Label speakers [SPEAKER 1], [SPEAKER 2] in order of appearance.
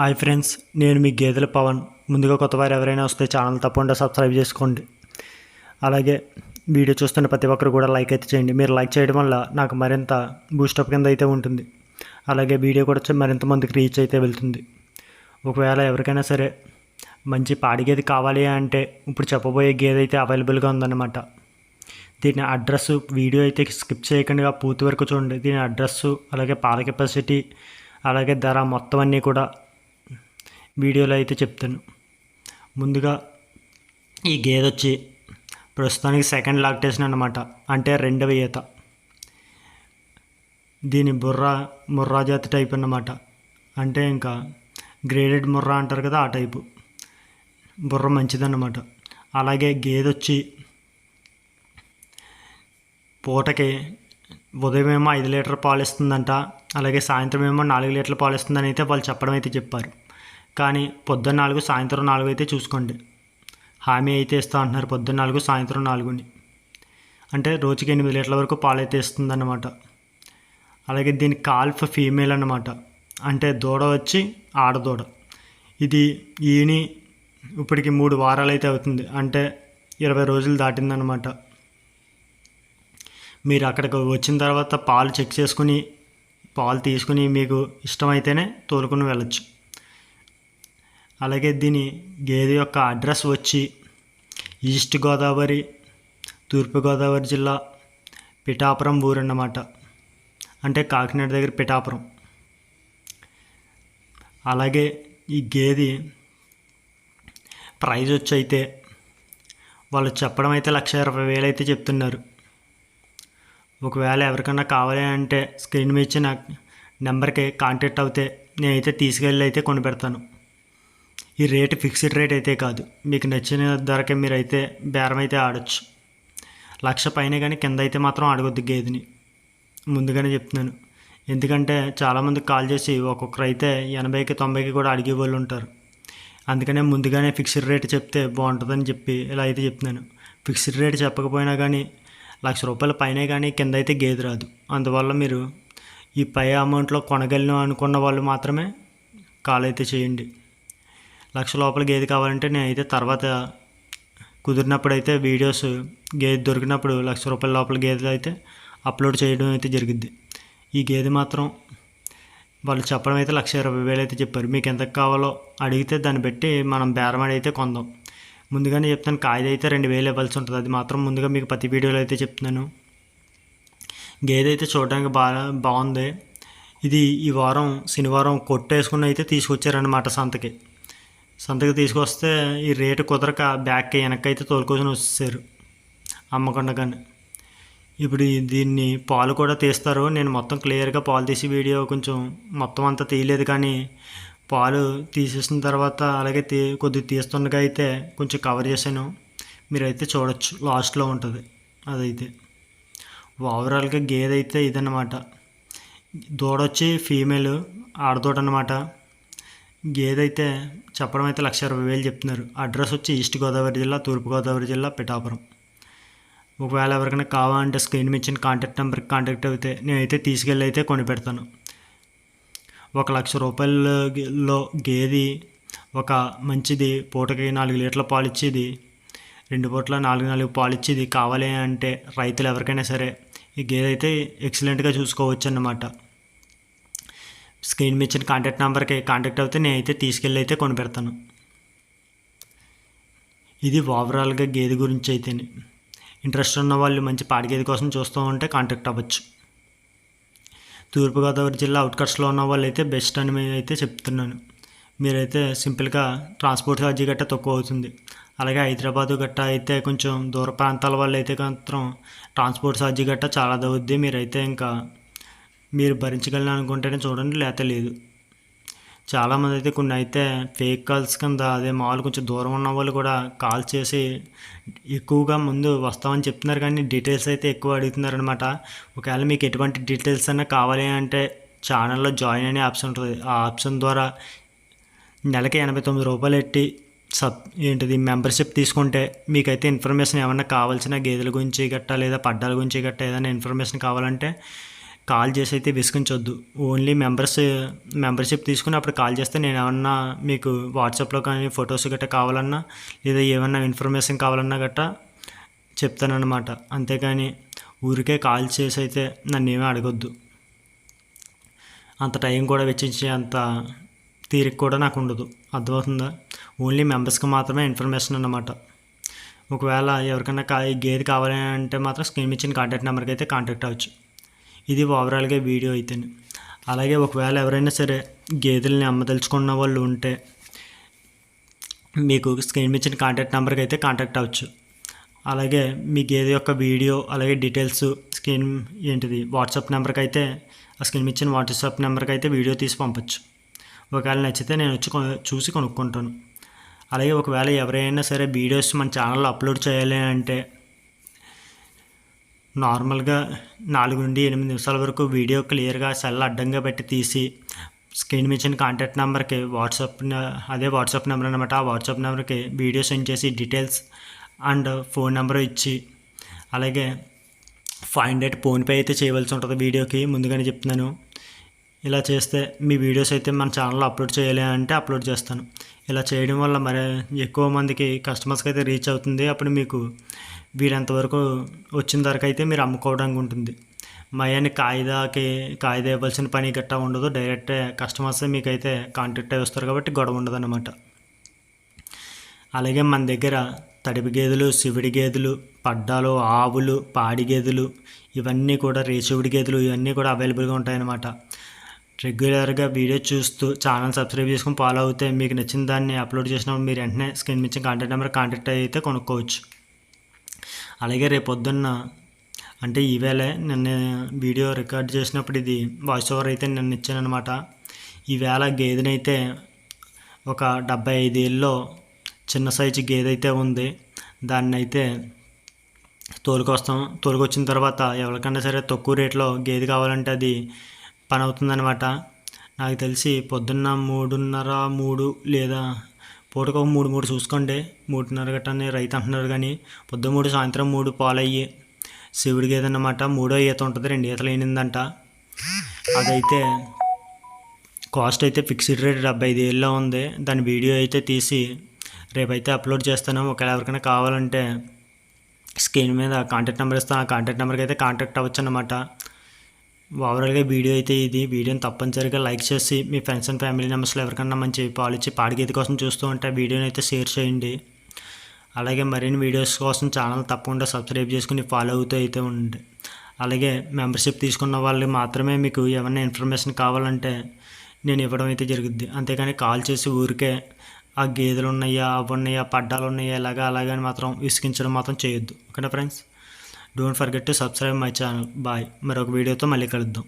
[SPEAKER 1] Hi friends నేను మీ గేదెల పవన్. ముందుగా కొత్తవారు ఎవరైనా వస్తే ఛానల్ తప్పకుండా సబ్స్క్రైబ్ చేసుకోండి. అలాగే వీడియో చూస్తున్న ప్రతి ఒక్కరు కూడా లైక్ అయితే చేయండి. మీరు లైక్ చేయడం వల్ల నాకు మరింత బూస్టప్ కింద అయితే ఉంటుంది. అలాగే వీడియో కూడా మరింత మందికి రీచ్ అయితే వెళ్తుంది. ఒకవేళ ఎవరికైనా సరే మంచి పాడి గేదె కావాలి అంటే ఇప్పుడు చెప్పబోయే గేదె అయితే అవైలబుల్గా ఉందన్నమాట. దీని అడ్రస్ వీడియో అయితే స్కిప్ చేయకుండా పూర్తి వరకు చూడండి. దీని అడ్రస్సు అలాగే పాల కెపాసిటీ అలాగే ధర మొత్తం అన్నీ కూడా వీడియోలో అయితే చెప్తాను. ముందుగా ఈ గేదె వచ్చి ప్రస్తుతానికి సెకండ్ లాక్టేషన్ అనమాట అంటే రెండవ ఈత. దీని బుర్రా ముర్రా జాతి టైప్ అన్నమాట. అంటే ఇంకా గ్రేడెడ్ ముర్రా అంటారు కదా ఆ టైపు బుర్ర మంచిదన్నమాట. అలాగే గేదొచ్చి పూటకి ఉదయం ఏమో ఐదు లీటర్ పాలు ఇస్తుందంట. అలాగే సాయంత్రం ఏమో నాలుగు లీటర్ల పాలు ఇస్తుందని అయితే వాళ్ళు చెప్పడం అయితే చెప్పారు. కానీ పొద్దున్న నాలుగు సాయంత్రం నాలుగు అయితే చూసుకోండి. హామీ అయితే ఇస్తా అంటున్నారు పొద్దున్న నాలుగు సాయంత్రం నాలుగుని. అంటే రోజుకి ఎనిమిది లీటర్ల వరకు పాలు అయితే ఇస్తుందన్నమాట. అలాగే దీని కాల్ఫ్ ఫీమేల్ అన్నమాట. అంటే దూడ వచ్చి ఆడదూడ ఇది ఈని ఇప్పటికి మూడు వారాలు అయితే అవుతుంది. అంటే ఇరవై రోజులు దాటిందనమాట మీరు అక్కడికి వచ్చిన తర్వాత పాలు చెక్ చేసుకుని పాలు తీసుకుని మీకు ఇష్టమైతేనే తోలుకుని వెళ్ళొచ్చు. అలాగే దీని గేదె యొక్క అడ్రస్ వచ్చి ఈస్ట్ గోదావరి తూర్పుగోదావరి జిల్లా పిఠాపురం ఊరు అన్నమాట అంటే కాకినాడ దగ్గర పిఠాపురం. అలాగే ఈ గేది ప్రైజ్ వచ్చి అయితే వాళ్ళు చెప్పడం అయితే లక్ష ఇరవై వేలు అయితే చెప్తున్నారు. ఒకవేళ ఎవరికన్నా కావాలి అంటే స్క్రీన్ మీద ఇచ్చిన నెంబర్కి కాంటాక్ట్ అవుతే నేనైతే తీసుకెళ్ళి అయితే కొనిపెడతాను. ఈ రేటు ఫిక్స్డ్ రేట్ అయితే కాదు. మీకు నచ్చిన ధరకే మీరైతే బేరం అయితే ఆడచ్చు. లక్ష పైన కానీ కింద అయితే మాత్రం అడగొద్దు గేదెని. ముందుగానే చెప్తున్నాను. ఎందుకంటే చాలామంది కాల్ చేసి ఒక్కొక్కరు అయితే ఎనభైకి తొంభైకి కూడా అడిగే వాళ్ళు ఉంటారు. అందుకనే ముందుగానే ఫిక్స్డ్ రేట్ చెప్తే బాగుంటుందని చెప్పి ఇలా అయితే చెప్తున్నాను. ఫిక్స్డ్ రేట్ చెప్పకపోయినా కానీ లక్ష రూపాయల పైన కానీ కింద అయితే గేదె రాదు. అందువల్ల మీరు ఈ పై అమౌంట్లో కొనగలను అనుకున్న వాళ్ళు మాత్రమే కాల్ అయితే చేయండి. లక్ష లోపల గేదె కావాలంటే నేనైతే తర్వాత కుదిరినప్పుడైతే వీడియోస్ గేదె దొరికినప్పుడు లక్ష రూపాయల లోపల గేదెలు అయితే అప్లోడ్ చేయడం అయితే జరిగింది ఈ గేదె మాత్రం వాళ్ళు చెప్పడం అయితే లక్ష ఇరవై వేలు అయితే చెప్పారు. మీకు ఎంత కావాలో అడిగితే దాన్ని బట్టి మనం బేరమాడి అయితే కొందాం. ముందుగానే చెప్తాను కాయద అయితే రెండు వేలు ఇవ్వాల్సి ఉంటుంది. అది మాత్రం ముందుగా మీకు ప్రతి వీడియోలో అయితే చెప్తున్నాను. గేదె అయితే చూడడానికి బాగా బాగుంది. ఇది ఈ వారం శనివారం కొట్టేసుకుని అయితే తీసుకొచ్చారనమాట సంతకి. సంతకి తీసుకొస్తే ఈ రేటు కుదరక బ్యాక్ వెనక్కి అయితే తోలుకొని వచ్చేసారు అమ్మకుండా కానీ ఇప్పుడు దీన్ని పాలు కూడా తీస్తారు. నేను మొత్తం క్లియర్గా పాలు తీసి వీడియో కొంచెం మొత్తం అంతా తీయలేదు కానీ పాలు తీసేసిన తర్వాత అలాగే తీ కొద్దిగా తీస్తుండగా అయితే కొంచెం కవర్ చేశాను. మీరైతే చూడొచ్చు. లాస్ట్లో ఉంటుంది అదైతే. ఓవరాల్గా గేదె అయితే ఇదన్నమాట. దూడ వచ్చి ఫీమేల్ ఆడదూడ అనమాట గేదె అయితే చెప్పడం అయితే లక్ష ఇరవై వేలు చెప్తున్నారు. అడ్రస్ వచ్చి ఈస్ట్ గోదావరి జిల్లా తూర్పుగోదావరి జిల్లా పిఠాపురం. ఒకవేళ ఎవరికైనా కావాలంటే స్క్రీన్ మించిన కాంటాక్ట్ నెంబర్కి కాంటాక్ట్ అయితే నేనైతే తీసుకెళ్ళి అయితే కొని పెడతాను ఒక లక్ష రూపాయలలో గేది ఒక మంచిది పూటకి నాలుగు లీటర్ల పాలు ఇచ్చేది రెండు పూట్ల నాలుగు నాలుగు పాలు ఇచ్చేది కావాలి అంటే రైతులు ఎవరికైనా సరే ఈ గేదె అయితే ఎక్సలెంట్గా చూసుకోవచ్చు అన్నమాట స్క్రీన్ మీద ఇచ్చిన కాంటాక్ట్ నెంబర్కి కాంటాక్ట్ అయితే నేనైతే తీసుకెళ్ళి అయితే కొని పెడతాను ఇది ఓవరాల్గా గేదె గురించి అయితేనే. ఇంట్రెస్ట్ ఉన్న వాళ్ళు మంచి పాడి గేదె కోసం చూస్తూ ఉంటే కాంటాక్ట్ అవ్వచ్చు. తూర్పుగోదావరి జిల్లా అవుట్కట్స్లో ఉన్న వాళ్ళు అయితే బెస్ట్ అని మేము అయితే చెప్తున్నాను. మీరైతే సింపుల్గా ట్రాన్స్పోర్ట్ ఛార్జీ గట్టా తక్కువ అవుతుంది. అలాగే హైదరాబాదు గట్టా అయితే కొంచెం దూర ప్రాంతాల వాళ్ళు అయితే మాత్రం ట్రాన్స్పోర్ట్ ఛార్జీ గట్టా చాలా తగ్గుద్ది. మీరైతే ఇంకా మీరు భరించగలను అనుకుంటేనే చూడండి లేతే లేదు. చాలామంది అయితే కొన్ని అయితే ఫేక్ కాల్స్ కింద అదే మామూలు కొంచెం దూరం ఉన్న వాళ్ళు కూడా కాల్ చేసి ఎక్కువగా ముందు వస్తామని చెప్తున్నారు కానీ డీటెయిల్స్ అయితే ఎక్కువ అడుగుతున్నారనమాట ఒకవేళ మీకు ఎటువంటి డీటెయిల్స్ అయినా కావాలి అంటే ఛానల్లో జాయిన్ అనే ఆప్షన్ ఉంటుంది. ఆ ఆప్షన్ ద్వారా నెలకి ఎనభై తొమ్మిది రూపాయలు ఎట్టి సబ్ ఏంటిది మెంబర్షిప్ తీసుకుంటే మీకైతే ఇన్ఫర్మేషన్ ఏమన్నా కావాల్సిన గేదెల గురించి గట్టా లేదా పడ్డాల గురించి గట్టా ఏదైనా ఇన్ఫర్మేషన్ కావాలంటే కాల్ చేసి అయితే విసిగించొద్దు. ఓన్లీ మెంబర్స్ మెంబర్షిప్ తీసుకుని అప్పుడు కాల్ చేస్తే నేను ఏమన్నా మీకు వాట్సాప్లో కానీ ఫొటోస్ గట్రా కావాలన్నా లేదా ఏమన్నా ఇన్ఫర్మేషన్ కావాలన్నా గట్రా చెప్తానన్నమాట. అంతేకాని ఊరికే కాల్ చేసి అయితే నన్ను ఏమీ అడగొద్దు. అంత టైం కూడా వెచ్చించే అంత తీరిక కూడా నాకు ఉండదు అర్థమవుతుందా ఓన్లీ మెంబర్స్కి మాత్రమే ఇన్ఫర్మేషన్ అన్నమాట. ఒకవేళ ఎవరికైనా కా గేది గేదె కావాలి అంటే మాత్రం స్క్రీన్ ఇచ్చిన కాంటాక్ట్ నెంబర్కి అయితే కాంటాక్ట్ అవ్వచ్చు. ఇది ఓవరాల్గా వీడియో అయితే అలాగే ఒకవేళ ఎవరైనా సరే గేదెల్ని అమ్మదలుచుకున్న వాళ్ళు ఉంటే మీకు స్క్రీన్ ఇచ్చిన కాంటాక్ట్ నెంబర్కి అయితే కాంటాక్ట్ అవ్వచ్చు. అలాగే మీ గేదె యొక్క వీడియో అలాగే డీటెయిల్స్ స్క్రీన్ ఏంటిది వాట్సాప్ నెంబర్కి అయితే ఆ స్క్రీన్ ఇచ్చిన వాట్సాప్ నెంబర్కి అయితే వీడియో తీసి పంపచ్చు. ఒకవేళ నచ్చితే నేను వచ్చి కొ- చూసి కొనుక్కుంటాను. అలాగే ఒకవేళ ఎవరైనా సరే వీడియోస్ మన ఛానల్లో అప్లోడ్ చేయాలి అంటే నార్మల్గా నాలుగు నుండి ఎనిమిది నిమిషాల వరకు వీడియో క్లియర్గా సెల్ అడ్డంగా పెట్టి తీసి స్క్రీన్ మించిన కాంటాక్ట్ నెంబర్కి వాట్సాప్ అదే వాట్సాప్ నెంబర్ అనమాట ఆ వాట్సాప్ నెంబర్కి వీడియో సెండ్ చేసి డీటెయిల్స్ అండ్ ఫోన్ నెంబర్ ఇచ్చి అలాగే ఫైవ్ హండ్రెడ్ ఫోన్పే అయితే చేయవలసి ఉంటుంది వీడియోకి. ముందుగానే చెప్తున్నాను ఇలా చేస్తే మీ వీడియోస్ అయితే మన ఛానల్లో అప్లోడ్ చేయాలి అంటే అప్లోడ్ చేస్తాను. ఇలా చేయడం వల్ల మరి ఎక్కువ మందికి కస్టమర్స్కి అయితే రీచ్ అవుతుంది. అప్పుడు మీకు వీరంతవరకు వచ్చిన ధరకు అయితే మీరు అమ్ముకోవడానికి ఉంటుంది. మయాన్ని కాయిదాకి కాయిదా ఇవ్వాల్సిన పని గట్టా ఉండదు. డైరెక్ట్ కస్టమర్స్ మీకైతే కాంటాక్ట్ అయి వస్తారు కాబట్టి గొడవ ఉండదు అనమాట అలాగే మన దగ్గర తడిపి గేదెలు శివుడి గేదెలు పడ్డాలు ఆవులు పాడి గేదెలు ఇవన్నీ కూడా రేచివుడి గేదెలు ఇవన్నీ కూడా అవైలబుల్గా ఉంటాయన్నమాట. రెగ్యులర్గా వీడియో చూస్తూ ఛానల్ సబ్స్క్రైబ్ చేసుకుని ఫాలో అవుతే మీకు నచ్చిన దాన్ని అప్లోడ్ చేసినప్పుడు మీరు వెంటనే స్క్రీన్ మించిన కాంటాక్ట్ నెంబర్ కాంటాక్ట్ అయితే కొనుక్కోవచ్చు. అలాగే రేపొద్దున్న అంటే ఈవేళ నిన్న వీడియో రికార్డ్ చేసినప్పుడు ఇది వాయిస్ ఓవర్ అయితే నిన్న ఇచ్చానమాట ఈవేళ గేదెనైతే ఒక డెబ్బై ఐదేళ్ళలో చిన్న సైజు గేదె అయితే ఉంది. దాన్ని అయితే తోలుకొస్తాం. తోలుకొచ్చిన తర్వాత ఎవరికన్నా సరే తక్కువ రేట్లో గేదె కావాలంటే అది పని అవుతుందన్నమాట. నాకు తెలిసి పొద్దున్న మూడున్నర మూడు లేదా పూటకు ఒక మూడు మూడు చూసుకోండి. మూడున్నర గట్టని రైతు అంటున్నారు కానీ పొద్దు మూడు సాయంత్రం మూడు పాలయ్యి శివుడి గేదె అన్నమాట మూడో ఈత ఉంటుంది రెండు ఈతలు అయినందంట అదైతే కాస్ట్ అయితే ఫిక్స్డ్ రేట్ డెబ్బై ఐదు ఏళ్ళలో ఉంది. దాని వీడియో అయితే తీసి రేపైతే అప్లోడ్ చేస్తాను. ఒకవేళ ఎవరికైనా కావాలంటే స్క్రీన్ మీద కాంటాక్ట్ నెంబర్ ఇస్తాను. ఆ కాంటాక్ట్ నెంబర్కి అయితే కాంటాక్ట్ అవ్వచ్చు అనమాట ఓవరాల్గా వీడియో అయితే ఇది. వీడియోని తప్పనిసరిగా లైక్ చేసి మీ ఫ్రెండ్స్ అండ్ ఫ్యామిలీ మెంబర్స్లో ఎవరికన్నా మంచి పాలిచ్చి పాడిగీత కోసం చూస్తూ ఉంటే ఆ వీడియోని అయితే షేర్ చేయండి. అలాగే మరిన్ని వీడియోస్ కోసం ఛానల్ తప్పకుండా సబ్స్క్రైబ్ చేసుకుని ఫాలో అవుతూ అయితే ఉండండి. అలాగే మెంబర్షిప్ తీసుకున్న వాళ్ళు మాత్రమే మీకు ఏమైనా ఇన్ఫర్మేషన్ కావాలంటే నేను ఇవ్వడం అయితే జరుగుద్ది. అంతేకాని కాల్ చేసి ఊరికే ఆ గేదెలు ఉన్నాయా అవి ఉన్నాయా పడ్డాలు ఉన్నాయా ఇలాగా అలాగని మాత్రం విసిగించడం మాత్రం చేయొద్దు. ఓకేనా friends? Don't forget to subscribe my channel bye మరొక వీడియోతో మళ్ళీ కలుద్దాం.